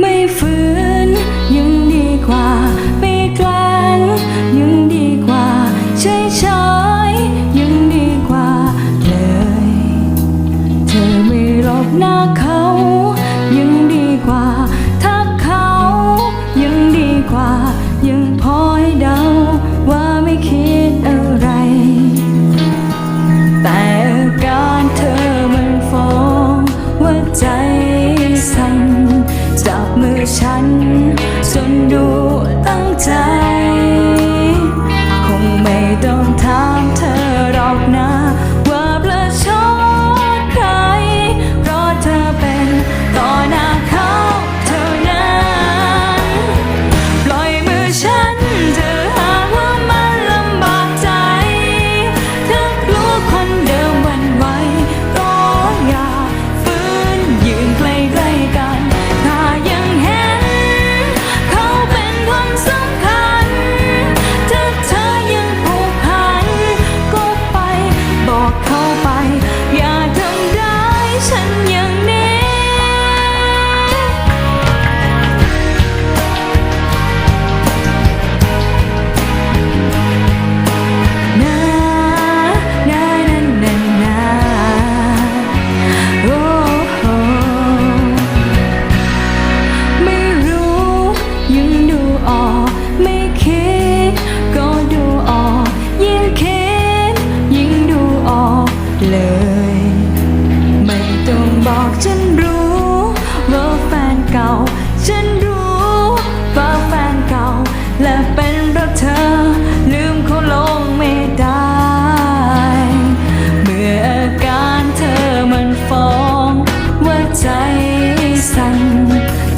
ไม่ฝื ฉันสนดูตั้งใจ fight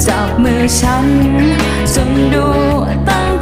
จับมือฉันจนดูตั้ง